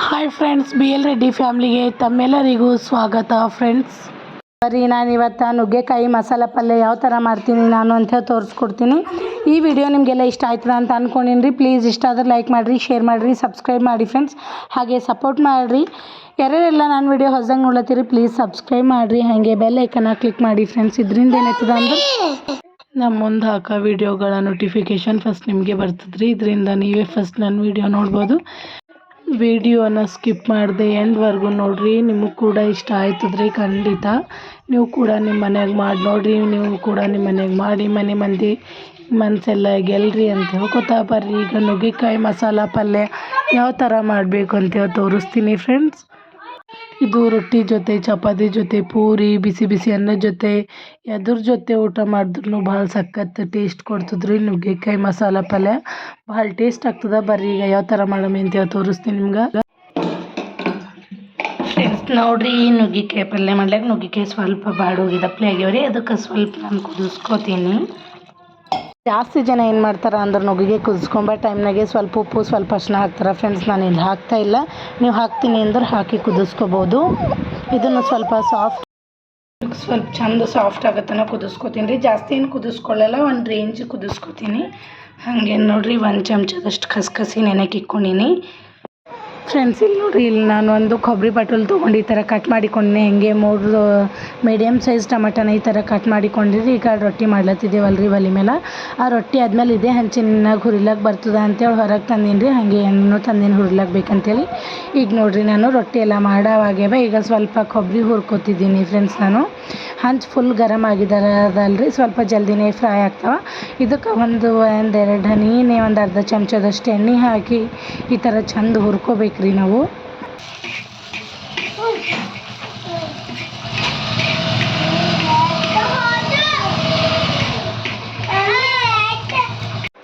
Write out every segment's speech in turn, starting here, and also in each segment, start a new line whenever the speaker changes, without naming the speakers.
Hi friends B L Reddy ಫ್ಯಾಮ್ಲಿಗೆ ತಮ್ಮೆಲ್ಲರಿಗೂ ಸ್ವಾಗತ friends ಸರಿ, ನಾನು ಇವತ್ತು ನುಗ್ಗೆಕಾಯಿ ಮಸಾಲ ಪಲ್ಯ ಯಾವ ಥರ ಮಾಡ್ತೀನಿ ನಾನು ಅಂತ ಹೇಳಿ ತೋರಿಸ್ಕೊಡ್ತೀನಿ. ಈ ವಿಡಿಯೋ ನಿಮಗೆಲ್ಲ ಇಷ್ಟ ಆಯ್ತದ ಅಂತ ಅಂದ್ಕೊಂಡಿನಿ ರೀ ಪ್ಲೀಸ್ ಇಷ್ಟ ಆದ್ರೆ ಲೈಕ್ ಮಾಡಿರಿ ಶೇರ್ ಮಾಡಿರಿ ಸಬ್ಸ್ಕ್ರೈಬ್ ಮಾಡಿ ಫ್ರೆಂಡ್ಸ್ ಹಾಗೆ ಸಪೋರ್ಟ್ ಮಾಡಿರಿ. ಯಾರ್ಯಾರೆಲ್ಲ ನಾನು ವಿಡಿಯೋ ಹೊಸದಂಗೆ ನೋಡ್ಲತ್ತೀರಿ ಪ್ಲೀಸ್ ಸಬ್ಸ್ಕ್ರೈಬ್ ಮಾಡಿರಿ. ಹಾಗೆ ಬೆಲ್ ಐಕನ್ನ ಕ್ಲಿಕ್ ಮಾಡಿ ಫ್ರೆಂಡ್ಸ್ ಇದರಿಂದ ಏನಾಯ್ತದ ಅಂದ್ರೆ ನಮ್ಮ ಮುಂದೆ ಹಾಕೋ ವಿಡಿಯೋಗಳ ನೋಟಿಫಿಕೇಶನ್ ಫಸ್ಟ್ ನಿಮಗೆ ಬರ್ತದ್ರಿ. ಇದರಿಂದ ನೀವೇ ಫಸ್ಟ್ ನನ್ನ ವಿಡಿಯೋ ನೋಡ್ಬೋದು. ವಿಡಿಯೋನ ಸ್ಕಿಪ್ ಮಾಡಿದೆ ಎಂಡ್ವರೆಗೂ ನೋಡಿರಿ, ನಿಮಗೆ ಕೂಡ ಇಷ್ಟ ಆಯ್ತದ್ರಿ ಖಂಡಿತ ನೀವು ಕೂಡ ನಿಮ್ಮ ಮನೆಗೆ ಮಾಡಿ, ನೋಡಿರಿ ನೀವು ಕೂಡ ನಿಮ್ಮ ಮನೆಗೆ ಮಾಡಿ, ಮನೆ ಮಂದಿ ಮನಸ್ಸೆಲ್ಲ ಗೆಲ್ರಿ ಅಂತ ಹೇಳ್ಕೊತಾ ಬರ್ರಿ. ಈಗ ನುಗ್ಗೆಕಾಯಿ ಮಸಾಲ ಪಲ್ಯ ಯಾವ ಥರ ಮಾಡಬೇಕು ಅಂತೇಳಿ ತೋರಿಸ್ತೀನಿ ಫ್ರೆಂಡ್ಸ್ ಇದು ರೊಟ್ಟಿ ಜೊತೆ, ಚಪಾತಿ ಜೊತೆ, ಪೂರಿ, ಬಿಸಿ ಬಿಸಿ ಅನ್ನದ ಜೊತೆ, ಎದ್ರ ಜೊತೆ ಊಟ ಮಾಡಿದ್ರು ಭಾಳ ಸಖತ್ ಟೇಸ್ಟ್ ಕೊಡ್ತದ್ರಿ ನುಗ್ಗೆಕಾಯಿ ಮಸಾಲ ಪಲ್ಯ. ಭಾಳ ಟೇಸ್ಟ್ ಆಗ್ತದ. ಬರ್ರಿ ಈಗ ಯಾವ ಥರ ಮಾಡಮಿ ಅಂತ ತೋರಿಸ್ತೀನಿ ನಿಮ್ಗೆ. ಫ್ರೆಂಡ್ಸ್ ನೋಡ್ರಿ ನುಗ್ಗೆಕಾಯಿ ಪಲ್ಯ ಮಾಡ್ಲಿಕ್ಕೆ ನುಗ್ಗೆಕಾಯಿ ಸ್ವಲ್ಪ ಬಾಡೋಗಿ ಆಗ್ಯಾವ ರೀ ಅದಕ್ಕೆ ಸ್ವಲ್ಪ ನಾನು ಕುದಿಸ್ಕೋತೀನಿ. ಜಾಸ್ತಿ ಜನ ಏನು ಮಾಡ್ತಾರೆ ಅಂದ್ರೆ ನುಗ್ಗಿಗೆ ಕುದಿಸ್ಕೊಂಬ ಟೈಮ್ನಾಗೆ ಸ್ವಲ್ಪ ಉಪ್ಪು, ಸ್ವಲ್ಪ ಅರ್ಶಿನ ಹಾಕ್ತಾರೆ. ಫ್ರೆಂಡ್ಸ್ ನಾನು ಇಲ್ಲಿ ಹಾಕ್ತಾ ಇಲ್ಲ. ನೀವು ಹಾಕ್ತೀನಿ ಅಂದ್ರೆ ಹಾಕಿ ಕುದಿಸ್ಕೋಬೋದು. ಇದನ್ನು ಸ್ವಲ್ಪ ಸಾಫ್ಟ್ ಸ್ವಲ್ಪ ಚಂದ ಸಾಫ್ಟ್ ಆಗತ್ತನ ಕುದಿಸ್ಕೊತೀನಿ ರೀ. ಜಾಸ್ತಿ ಏನು ಕುದಿಸ್ಕೊಳ್ಳಲ್ಲ, ಒಂದು ರೇಂಜ್ ಕುದಿಸ್ಕೊತೀನಿ. ಹಾಗೆ ನೋಡ್ರಿ, ಒಂದು ಚಮಚದಷ್ಟು ಕಸ್ಕಸಿ ನೆನೆಗೆ ಫ್ರೆಂಡ್ಸ್ ಇಲ್ಲಿ ನೋಡಿರಿ, ಇಲ್ಲಿ ನಾನು ಒಂದು ಕೊಬ್ಬರಿ ಬಟಲ್ ತೊಗೊಂಡು ಈ ಥರ ಕಟ್ ಮಾಡಿಕೊಂಡೆ ಹೆಂಗೆ ಮೂರು ಮೀಡಿಯಮ್ ಸೈಜ್ ಟಮಟನ ಈ ಥರ ಕಟ್ ಮಾಡಿಕೊಂಡಿರಿ, ಈಗ ರೊಟ್ಟಿ ಮಾಡ್ಲತ್ತಿದ್ದೀವಲ್ಲ ರೀ ಒಲೆ ಮೇಲೆ. ಆ ರೊಟ್ಟಿ ಆದ್ಮೇಲೆ ಇದೇ ಹಂಚಿನಾಗ ಹುರಿಲಕ್ಕೆ ಬರ್ತದ ಅಂತೇಳಿ ಹೊರಗೆ ತಂದೀನಿ ರೀ ಹಾಗೆ ಎಣ್ಣೆ ತಂದೀನಿ ಹುರಿಲಕ್ಕೆ ಬೇಕಂತೇಳಿ. ಈಗ ನೋಡಿರಿ ನಾನು ರೊಟ್ಟಿ ಎಲ್ಲ ಮಾಡೋವಾಗ್ಯಾವ ಈಗ ಸ್ವಲ್ಪ ಕೊಬ್ಬರಿ ಹುರ್ಕೊತಿದ್ದೀನಿ ಫ್ರೆಂಡ್ಸ್ ನಾನು. ಹಂಚು ಫುಲ್ ಗರಮ್ ಆಗಿದಾರದಲ್ರಿ. ಸ್ವಲ್ಪ ಜಲ್ದಿನೇ ಫ್ರೈ ಆಗ್ತಾವೆ. ಇದಕ್ಕೆ ಒಂದು ಒಂದೆರಡು ಹನಿನೇ ಒಂದು ಅರ್ಧ ಚಮಚದಷ್ಟು ಎಣ್ಣೆ ಹಾಕಿ ಈ ಥರ ಚಂದ ಹುರ್ಕೋಬೇಕ್ರಿ ನಾವು.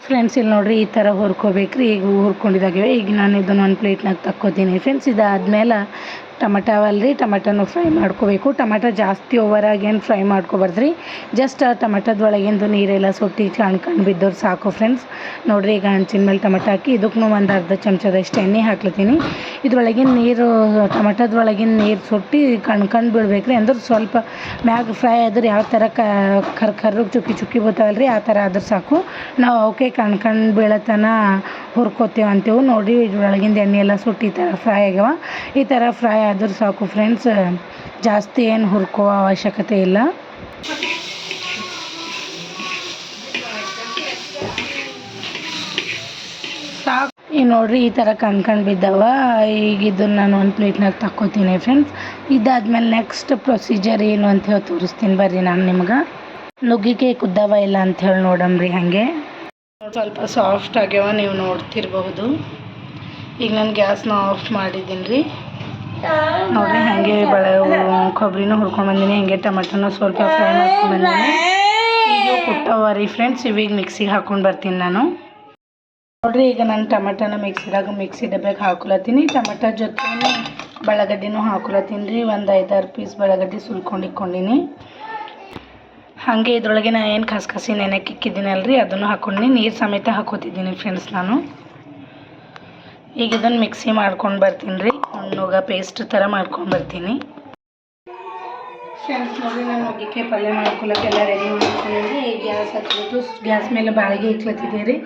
ಫ್ರೆಂಡ್ಸ್ ಇಲ್ಲಿ ನೋಡ್ರಿ ಈ ಥರ ಹುರ್ಕೋಬೇಕ್ರಿ. ಈಗ ಹುರ್ಕೊಂಡಿದ್ದಾಗಿವೆ ಈಗ ನಾನು ಇದನ್ನು ಒಂದು ಪ್ಲೇಟ್ನಾಗ ತಕ್ಕೋತೀನಿ. ಫ್ರೆಂಡ್ಸ್ ಇದಾದ್ಮೇಲೆ ಟಮಟ ಅವಲ್ರಿ, ಟಮಟನು ಫ್ರೈ ಮಾಡ್ಕೋಬೇಕು. ಟಮಟ ಜಾಸ್ತಿ ಓವರಾಗಿ ಏನು ಫ್ರೈ ಮಾಡ್ಕೊಬಾರ್ದ್ರಿ. ಜಸ್ಟ್ ಟಮಟದ ಒಳಗಿಂದು ನೀರೆಲ್ಲ ಸುಟ್ಟಿ ಕಣ್ಕಂಡು ಬಿದ್ದವ್ರು ಸಾಕು ಫ್ರೆಂಡ್ಸ್ ನೋಡ್ರಿ ಈಗ ಹಂಚಿನ ಮೇಲೆ ಟಮಟ ಹಾಕಿ ಇದಕ್ಕೂ ಒಂದು ಅರ್ಧ ಚಮಚದಷ್ಟು ಎಣ್ಣೆ ಹಾಕ್ಲತ್ತೀನಿ. ಇದ್ರೊಳಗಿನ ನೀರು ಟಮಟದ ಒಳಗಿನ ನೀರು ಸುಟ್ಟಿ ಕಣ್ಕಂಡು ಬಿಡ್ಬೇಕ್ರಿ. ಅಂದ್ರೆ ಸ್ವಲ್ಪ ಮ್ಯಾಗ ಫ್ರೈ ಆದ್ರೆ ಯಾವ ಥರ ಕರ್ ಕರ್ರಗೆ ಚುಕ್ಕಿ ಚುಕ್ಕಿ ಬರ್ತಾವಲ್ರಿ ಆ ಥರ ಆದ್ರೆ ಸಾಕು. ನಾವು ಅವಕ್ಕೆ ಕಣ್ಕಂಡು ಬೀಳತನ ಹುರ್ಕೋತೇವೆ ಅಂತೇವೆ. ನೋಡಿ, ಇದ್ರೊಳಗಿಂದ ಎಣ್ಣೆ ಎಲ್ಲ ಸುಟ್ಟು ಈ ಥರ ಫ್ರೈ ಆಗ್ಯಾವ. ಈ ಥರ ಫ್ರೈ ಆದ್ರೆ ಸಾಕು ಫ್ರೆಂಡ್ಸ್ ಜಾಸ್ತಿ ಏನು ಹುರ್ಕೋ ಅವಶ್ಯಕತೆ ಇಲ್ಲ. ಸಾಕು. ಈ ನೋಡ್ರಿ, ಈ ಥರ ಕಣ್ಕಂಡು ಬಿದ್ದಾವ. ಈಗ ಇದನ್ನು ನಾನು ಒಂದು ಪ್ಲೇಟ್ನಾಗ ತಕ್ಕೋತೀನಿ ಫ್ರೆಂಡ್ಸ್ ಇದಾದ್ಮೇಲೆ ನೆಕ್ಸ್ಟ್ ಪ್ರೊಸೀಜರ್ ಏನು ಅಂತ ಹೇಳಿ ತೋರಿಸ್ತೀನಿ ಬರ್ರಿ ನಾನು ನಿಮ್ಗೆ. ನುಗ್ಗಿಕಾಯಿ ಕುದ್ದಾವ ಇಲ್ಲ ಅಂತ ಹೇಳಿ ನೋಡಮ್ರಿ ಹಾಗೆ. ಸ್ವಲ್ಪ ಸಾಫ್ಟ್ ಆಗ್ಯಾವ, ನೀವು ನೋಡ್ತಿರಬಹುದು. ಈಗ ನಾನು ಗ್ಯಾಸ್ನ ಆಫ್ ಮಾಡಿದ್ದೀನಿ ರೀ. ನೋಡ್ರಿ ಹಾಗೆ ಬಳೆ ಕೊಬ್ಬರಿನೂ ಹುರ್ಕೊಂಡು ಬಂದೀನಿ, ಹಾಗೆ ಟಮಟನೂ ಸ್ವಲ್ಪ ಫ್ರೈ ಮಾಡ್ಕೊಂಡು ಬಂದೀನಿ. ಈಗ ಕುಟ್ಟವ ರೀ ಫ್ರೆಂಡ್ಸ್ ಇವೀಗ ಮಿಕ್ಸಿಗೆ ಹಾಕೊಂಡು ಬರ್ತೀನಿ ನಾನು. ನೋಡ್ರಿ, ಈಗ ನಾನು ಟಮಟನ ಮಿಕ್ಸಿದಾಗ ಮಿಕ್ಸಿ ಡಬ್ಬೆಗೆ ಹಾಕೊಳತ್ತೀನಿ ಟೊಮೆಟೊ ಜೊತೆ ಬಳಗಡ್ಡಿನೂ ಹಾಕೊಳತ್ತೀನಿ ರೀ. ಒಂದು ಐದಾರು ಪೀಸ್ ಬಳಗಡ್ಡಿ ಸುಲ್ಕೊಂಡು ಇಕ್ಕೊಂಡೀನಿ ಹಾಗೆ ಇದ್ರೊಳಗೆ ನಾನು ಏನು ಕಸಕಸಿ ನೆನೆಕ್ಕೆ ರೀ ಅದನ್ನು ಹಾಕ್ಕೊಂಡು ನೀರು ಸಮೇತ ಹಾಕೋತಿದ್ದೀನಿ ಫ್ರೆಂಡ್ಸ್ ನಾನು. ಈಗ ಇದನ್ನು ಮಿಕ್ಸಿ ಮಾಡ್ಕೊಂಡು ಬರ್ತೀನಿ ರೀ ನುಗ್ಗ ಪೇಸ್ಟ್ ಥರ ಮಾಡ್ಕೊಂಡು ಬರ್ತೀನಿ. ಫ್ರೆಂಡ್ಸ್ ನೋಡಿ, ನಾನು ನುಗ್ಗಿಕಾಯಿ ಪಲ್ಯ ಮಾಡ್ಕೊಳಕ್ಕೆಲ್ಲ ರೆಡಿ ಮಾಡ್ಕೊಂಡಿದ್ದೆ ಈಗ ಗ್ಯಾಸ್ ಹಚ್ಬಿಟ್ಟು ಗ್ಯಾಸ್ ಮೇಲೆ ಬಾಳಿಗೆ ಇಕ್ಲತ್ತಿದ್ದೆ ರೀ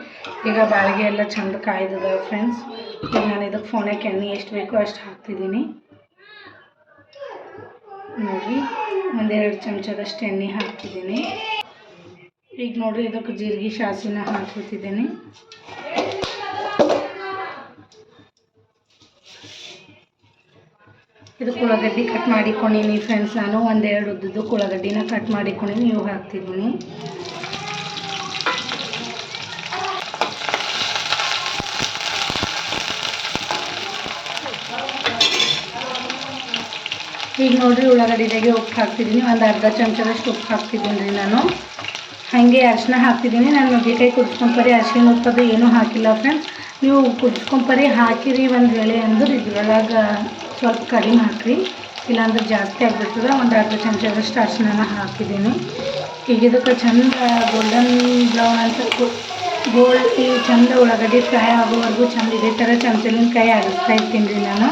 ಈಗ ಬಾಳಿಗೆ ಎಲ್ಲ ಚಂದ ಕಾಯ್ದದ ಫ್ರೆಂಡ್ಸ್ ಈಗ ನಾನು ಇದಕ್ಕೆ ಫೋನಕ್ಕೆ ಎಣ್ಣೆ ಎಷ್ಟು ಬೇಕೋ ಅಷ್ಟು ಹಾಕ್ತಿದ್ದೀನಿ. ನೋಡಿರಿ ಒಂದೆರಡು ಚಮಚದಷ್ಟು ಎಣ್ಣೆ ಹಾಕ್ತಿದ್ದೀನಿ ಈಗ ನೋಡಿರಿ, ಇದಕ್ಕೆ ಜೀರಿಗೆ ಶಾಸಿನ ಹಾಕ್ಕೊತಿದ್ದೀನಿ ಇದಕ್ಕೆ ಉಳ್ಳಾಗಡ್ಡಿ ಕಟ್ ಮಾಡಿಕೊಂಡಿನಿ ಫ್ರೆಂಡ್ಸ್ ನಾನು ಒಂದೆರಡು ಉದ್ದದ್ದು ಉಳ್ಳಾಗಡ್ಡಿನ ಕಟ್ ಮಾಡಿಕೊಂಡಿನಿ ಇವು ಹಾಕ್ತಿದ್ದೀನಿ. ಈಗ ನೋಡಿರಿ ಉಳ್ಳಾಗಡ್ಡಿದಾಗೆ ಉಪ್ಪು ಹಾಕ್ತಿದ್ದೀನಿ. ಒಂದು ಅರ್ಧ ಚಮಚದಷ್ಟು ಉಪ್ಪು ಹಾಕ್ತಿದ್ದೀನಿ ರೀ ನಾನು. ಹಾಗೆ ಅರಿಶಿನ ಹಾಕ್ತಿದ್ದೀನಿ. ನಾನು ನುಗ್ಗೆಕಾಯಿ ಕುದಿಸ್ಕೊಂಬರಿ ಅರಿಶಿನ ಉಪ್ಪದು ಏನೂ ಹಾಕಿಲ್ಲ ಫ್ರೆಂಡ್ಸ್ ನೀವು ಕುದಿಸ್ಕೊಂಬರಿ ಹಾಕಿರಿ ಒಂದು ವೇಳೆ ಅಂದ್ರೆ ಇದ್ರೊಳಗೆ ಸ್ವಲ್ಪ ಕಡಿಮೆ ಹಾಕಿರಿ. ಇಲ್ಲಾಂದ್ರೆ ಜಾಸ್ತಿ ಆಗಿಬಿಡ್ತದೆ. ಒಂದು ಅರ್ಧ ಚಮಚದಷ್ಟು ಅರಿಶಿನ ಹಾಕಿದ್ದೀನಿ. ಈಗ ಇದಕ್ಕೆ ಚಂದ ಗೋಲ್ಡನ್ ಬ್ರೌನ್ ಅಂತ ಗೋಲ್ಡ್ ಚಂದ ಉಳ್ಳಾಗಡ್ಡಿ ಫ್ರೈ ಆಗೋವರೆಗೂ ಚಂದ ಇದೇ ಥರ ಚಮಚಲಿನ ಕೈ ಆಡಿಸ್ತಾ ಇರ್ತೀನಿ ರೀ ನಾನು.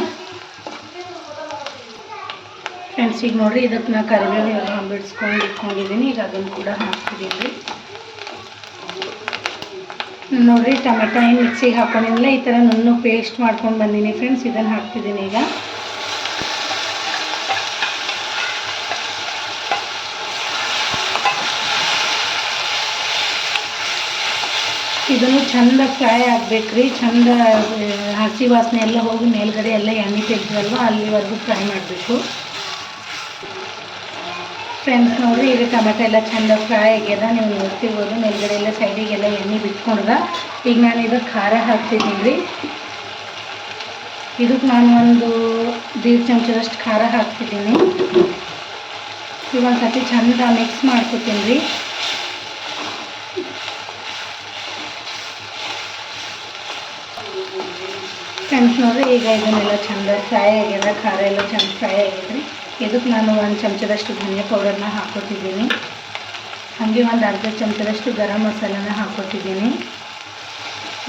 ಫ್ರೆಂಡ್ಸ್ ಈಗ ನೋಡಿರಿ ಇದಕ್ಕೆ ನಾ ಕರಿಬೇವು ಎಲ್ಲ ಬಿಡಿಸ್ಕೊಂಡು ಇಟ್ಕೊಂಡಿದ್ದೀನಿ ಈಗ ಅದನ್ನು ಕೂಡ ಹಾಕ್ತಿದ್ದೀನಿ ರೀ ನೋಡಿರಿ, ಟೊಮೆಟೊ ಏನು ಮಿಕ್ಸಿಗೆ ಹಾಕೊಂಡಿಲ್ಲ ಈ ಥರ ನುಣ್ಣು ಪೇಸ್ಟ್ ಮಾಡ್ಕೊಂಡು ಬಂದೀನಿ ಫ್ರೆಂಡ್ಸ್, ಇದನ್ನು ಹಾಕ್ತಿದ್ದೀನಿ ಈಗ. ಇದನ್ನು ಚಂದ ಫ್ರೈ ಆಗ್ಬೇಕ್ರಿ, ಚಂದ, ಹಸಿ ವಾಸನೆ ಎಲ್ಲ ಹೋಗಿ ಮೇಲ್ಗಡೆ ಎಲ್ಲ ಎಣ್ಣೆ ತೆಗ್ದಲ್ವ ಅಲ್ಲಿವರೆಗೂ ಫ್ರೈ ಮಾಡಬೇಕು. ಫ್ರೆಂಡ್ಸ್ ನೋಡಿ ಇದು ಟೊಮೆಟೊ ಎಲ್ಲ ಚಂದ ಫ್ರೈ ಆಗ್ಯದ ನೀವು ನೋಡ್ತಿರ್ಬೋದು. ಮೇಲ್ಗಡೆ ಎಲ್ಲ ಸೈಡಿಗೆಲ್ಲ ಎಣ್ಣೆ ಬಿಟ್ಕೊಂಡ್ದ. ಈಗ ನಾನು ಇದಕ್ಕೆ ಖಾರ ಹಾಕ್ತಿದ್ದೀನಿ. ರೀ ಇದಕ್ಕೆ ನಾನು ಒಂದು ದೀಡ್ ಚಮಚದಷ್ಟು ಖಾರ ಹಾಕ್ತಿದ್ದೀನಿ. ಈಗ ಒಂದು ಸತಿ ಚಂದ ಮಿಕ್ಸ್ ಮಾಡ್ಕೊತೀನಿ. ರೀ ಫ್ರೆಂಡ್ಸ್ ನೋಡ್ರಿ ಈಗ ಇದನ್ನೆಲ್ಲ ಚಂದ ಫ್ರೈ ಆಗ್ಯದ ಖಾರ ಎಲ್ಲ ಚಂದ ಫ್ರೈ ಆಗ್ಯದ್ರಿ ಇದಕ್ಕೆ ನಾನು ಒಂದು ಚಮಚದಷ್ಟು ಧನಿಯಾ ಪೌಡರ್ನ ಹಾಕ್ಕೊತಿದ್ದೀನಿ ಹಾಗೆ ಒಂದು ಅರ್ಧ ಚಮಚದಷ್ಟು ಗರಂ ಮಸಾಲನ ಹಾಕೋತಿದ್ದೀನಿ.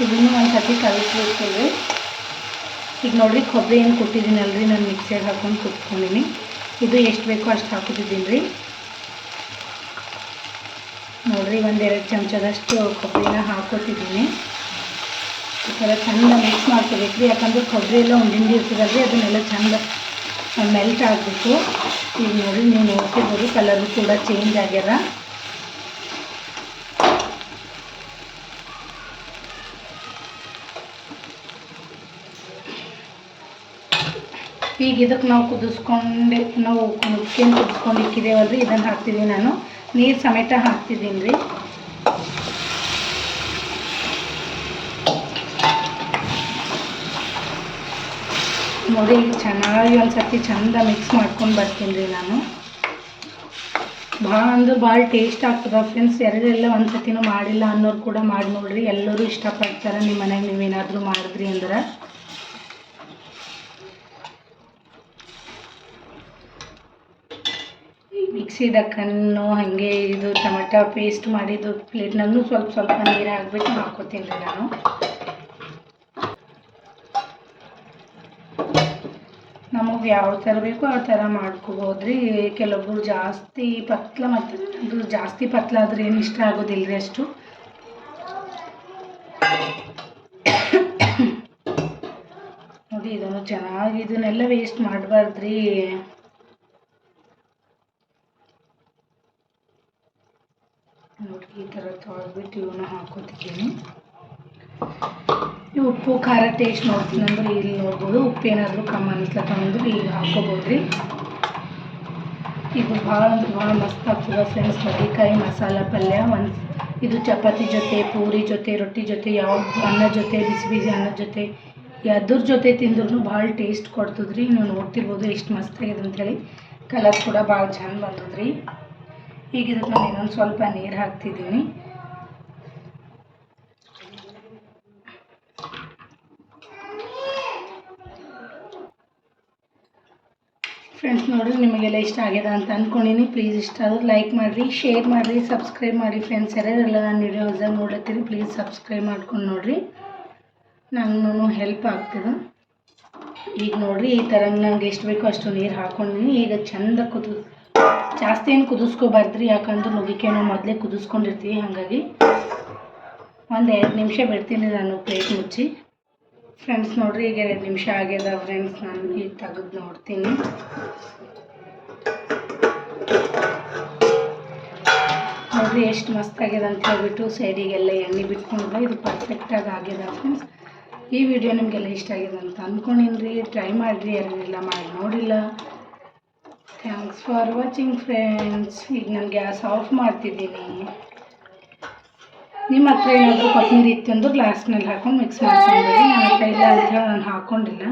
ಇದನ್ನು ಒಂದು ಸತಿ ರೀ ಈಗ ನೋಡಿರಿ ಕೊಬ್ಬರಿ ಏನು ಕೊಟ್ಟಿದ್ದೀನಲ್ರಿ? ನಾನು ಮಿಕ್ಸಿಗೆ ಹಾಕೊಂಡು ಕುಟ್ಕೊಂಡಿನಿ. ಇದು ಎಷ್ಟು ಬೇಕೋ ಅಷ್ಟು ಹಾಕೋತಿದ್ದೀನಿ ರೀ ನೋಡಿರಿ, ಒಂದೆರಡು ಚಮಚದಷ್ಟು ಕೊಬ್ಬರಿನ ಹಾಕೋತಿದ್ದೀನಿ. ಈ ಥರ ಚೆಂದ ಮಿಕ್ಸ್ ಮಾಡ್ಕೋಬೇಕು ರೀ ಯಾಕಂದ್ರೆ ಕೊಬ್ಬರಿ ಎಲ್ಲ ಒಂದಿಂದ ಇರ್ತದಲ್ಲ ರೀ ಅದನ್ನೆಲ್ಲ ಚಂದ ಮೆಲ್ಟ್ ಆಗಬೇಕು ಈಗ ನೋಡಿ ನೀವು ನೋಡ್ತಿರ್ಬೋದು ಕಲರು ಕೂಡ ಚೇಂಜ್ ಆಗ್ಯದ. ಈಗ ಇದಕ್ಕೆ ನಾವು ಕುದಿಸ್ಕೊಂಡೆ, ನಾವು ಮುಖ್ಯನ ಕುದಿಸ್ಕೊಂಡು ಇಕ್ಕಿದ್ದೇವಲ್ರಿ ಇದನ್ನು ಹಾಕ್ತಿದ್ದೀನಿ ನಾನು. ನೀರು ಸಮೇತ ಹಾಕ್ತಿದ್ದೀನಿ ರೀ ನೋಡಿ, ಚೆನ್ನಾಗಿ ಒಂದು ಸರ್ತಿ ಚಂದ ಮಿಕ್ಸ್ ಮಾಡ್ಕೊಂಡು ಬರ್ತೀನಿ ರೀ ನಾನು. ಭಾಳ ಅಂದ್ರೆ ಭಾಳ ಟೇಸ್ಟ್ ಆಗ್ತದೆ ಫ್ರೆಂಡ್ಸ್ ಯಾರೆಲ್ಲ ಒಂದು ಸರ್ತಿನೂ ಮಾಡಿಲ್ಲ ಅನ್ನೋರು ಕೂಡ ಮಾಡಿ ನೋಡ್ರಿ. ಎಲ್ಲರೂ ಇಷ್ಟಪಡ್ತಾರೆ ನಿಮ್ಮ ಮನೆಗೆ ನೀವೇನಾದರೂ ಮಾಡಿದ್ರಿ ಅಂದ್ರೆ. ಮಿಕ್ಸಿದಕ್ಕನ್ನು ಹಾಗೆ ಇದು ಟೊಮೆಟೊ ಪೇಸ್ಟ್ ಮಾಡಿದ್ದು ಪ್ಲೇಟ್ನಾಗೂ ಸ್ವಲ್ಪ ಸ್ವಲ್ಪ ನೀರು ಹಾಕ್ಬಿಟ್ಟು ಹಾಕ್ಕೋತೀನಿ ರೀ ನಾನು. ನಮಗೆ ಯಾವ ಥರ ಬೇಕೋ ಆ ಥರ ಮಾಡ್ಕೋಬೋದ್ರಿ. ಕೆಲವೊಬ್ರು ಜಾಸ್ತಿ ಪತ್ಲ ಮತ್ತು ಅದು ಜಾಸ್ತಿ ಪತ್ಲ ಆದ್ರೆ ಏನು ಇಷ್ಟ ಆಗೋದಿಲ್ಲ ರೀ ಅಷ್ಟು? ನೋಡಿ, ಇದನ್ನು ಚೆನ್ನಾಗಿ ಇದನ್ನೆಲ್ಲ ವೇಸ್ಟ್ ಮಾಡಬಾರ್ದ್ರಿ. ನೋಡಿ, ಈ ಥರ ತೊಳೆದ್ಬಿಟ್ಟು ಇವನ್ನ ಹಾಕೋತಿದ್ದೀನಿ ಉಪ್ಪು, ಖಾರ ಟೇಸ್ಟ್ ನೋಡ್ತೀನಿ. ಅಂದ್ರೆ ಇಲ್ಲಿ ನೋಡ್ಬೋದು. ಉಪ್ಪು ಏನಾದರೂ ಕಮ್ಮಿ ಅನ್ಸ್ಲತ್ತಂದ್ರೆ ಈಗ ಹಾಕೋಬೋದು ರೀ. ಇದು ಭಾಳ ಅಂದ್ರೆ ಭಾಳ ಮಸ್ತ್ ಆಗ್ತದೆ ಫ್ರೆಂಡ್ಸ್ ಬದಿಕಾಯಿ ಮಸಾಲ ಪಲ್ಯ, ಒಂದು ಇದು ಚಪಾತಿ ಜೊತೆ, ಪೂರಿ ಜೊತೆ, ರೊಟ್ಟಿ ಜೊತೆ, ಯಾವ ಅನ್ನ ಜೊತೆ, ಬಿಸಿ ಬಿಸಿ ಅನ್ನ ಜೊತೆ ಅದ್ರ ಜೊತೆ ತಿಂದ್ರೂ ಭಾಳ ಟೇಸ್ಟ್ ಕೊಡ್ತದ್ರಿ ನೀವು ನೋಡ್ತಿರ್ಬೋದು ಎಷ್ಟು ಮಸ್ತ್ ಆಗಿದೆ ಅಂಥೇಳಿ ಕಲರ್ ಕೂಡ ಭಾಳ ಚೆಂದ ಬಂದದ್ರಿ ಈಗ ಇದಕ್ಕೆ ನಾನು ಇನ್ನೊಂದು ಸ್ವಲ್ಪ ನೀರು ಹಾಕ್ತಿದ್ದೀನಿ. ಫ್ರೆಂಡ್ಸ್ ನೋಡಿದ್ರೆ ನಿಮಗೆಲ್ಲ ಇಷ್ಟ ಆಗ್ಯದ ಅಂತ ಅಂದ್ಕೊಂಡಿನಿ ಪ್ಲೀಸ್ ಇಷ್ಟ ಆದ್ರೆ ಲೈಕ್ ಮಾಡಿರಿ ಶೇರ್ ಮಾಡಿರಿ ಸಬ್ಸ್ಕ್ರೈಬ್ ಮಾಡಿ ಫ್ರೆಂಡ್ಸ್ ಯಾರ್ಯಾರೆಲ್ಲ ನಾನು ವಿಡಿಯೋ ಹೊಸದಾಗಿ ನೋಡತ್ತೀರಿ ಪ್ಲೀಸ್ ಸಬ್ಸ್ಕ್ರೈಬ್ ಮಾಡ್ಕೊಂಡು ನೋಡಿರಿ. ನಂಗೂ ಹೆಲ್ಪ್ ಆಗ್ತದೆ. ಈಗ ನೋಡಿರಿ, ಈ ಥರ ನಂಗೆ ಎಷ್ಟು ಬೇಕೋ ಅಷ್ಟು ನೀರು ಹಾಕೊಂಡಿನಿ. ಈಗ ಚಂದ ಕುದು ಜಾಸ್ತಿ ಏನು ಕುದಿಸ್ಕೋಬಾರ್ದ್ರಿ, ಯಾಕಂದ್ರೆ ನುಗ್ಗಿಕೆ ನಾವು ಮೊದಲೇ ಕುದಿಸ್ಕೊಂಡಿರ್ತೀವಿ, ಹಾಗಾಗಿ. ಒಂದು ಎರಡು ನಿಮಿಷ ಬಿಡ್ತೀನಿ ನಾನು ಪ್ಲೇಟ್ ಮುಚ್ಚಿ. ಫ್ರೆಂಡ್ಸ್ ನೋಡ್ರಿ, ಈಗ ಎರಡು ನಿಮಿಷ ಆಗ್ಯದ. ಫ್ರೆಂಡ್ಸ್ ನಾನು ಈಗ ತೆಗೆದು ನೋಡ್ತೀನಿ. ನೋಡ್ರಿ, ಎಷ್ಟು ಮಸ್ತ್ ಆಗ್ಯದ ಅಂತ ಹೇಳ್ಬಿಟ್ಟು ಸೈಡಿಗೆಲ್ಲ ಎಣ್ಣೆ ಬಿಟ್ಕೊಂಡ್ರೆ ಇದು ಪರ್ಫೆಕ್ಟಾಗಿ ಆಗ್ಯದ ಫ್ರೆಂಡ್ಸ್ ಈ ವಿಡಿಯೋ ನಿಮಗೆಲ್ಲ ಇಷ್ಟ ಆಗಿದೆ ಅಂತ ಅಂದ್ಕೊಂಡಿನ್ರಿ ಟ್ರೈ ಮಾಡಿರಿ ಯಾರೆಲ್ಲ ಮಾಡಿ ನೋಡಿಲ್ಲ. ಥ್ಯಾಂಕ್ಸ್ ಫಾರ್ ವಾಚಿಂಗ್ ಫ್ರೆಂಡ್ಸ್ ಈಗ ನಾನು ಗ್ಯಾಸ್ ಆಫ್ ಮಾಡ್ತಿದ್ದೀನಿ. ನಿಮ್ಮ ಹತ್ರ ಏನಾದರೂ ಕೊತ್ತಂಬರಿ ಇತ್ತು ಅಂದ್ರೆ ಗ್ಲಾಸ್ನಲ್ಲಿ ಹಾಕೊಂಡು ಮಿಕ್ಸ್ ಮಾಡ್ಕೊಂಡ್ಬಿಡಿ. ನನ್ನ ಹತ್ರ ಇಲ್ಲ ಅಂತ ಹೇಳಿ ನಾನು ಹಾಕ್ಕೊಂಡಿಲ್ಲ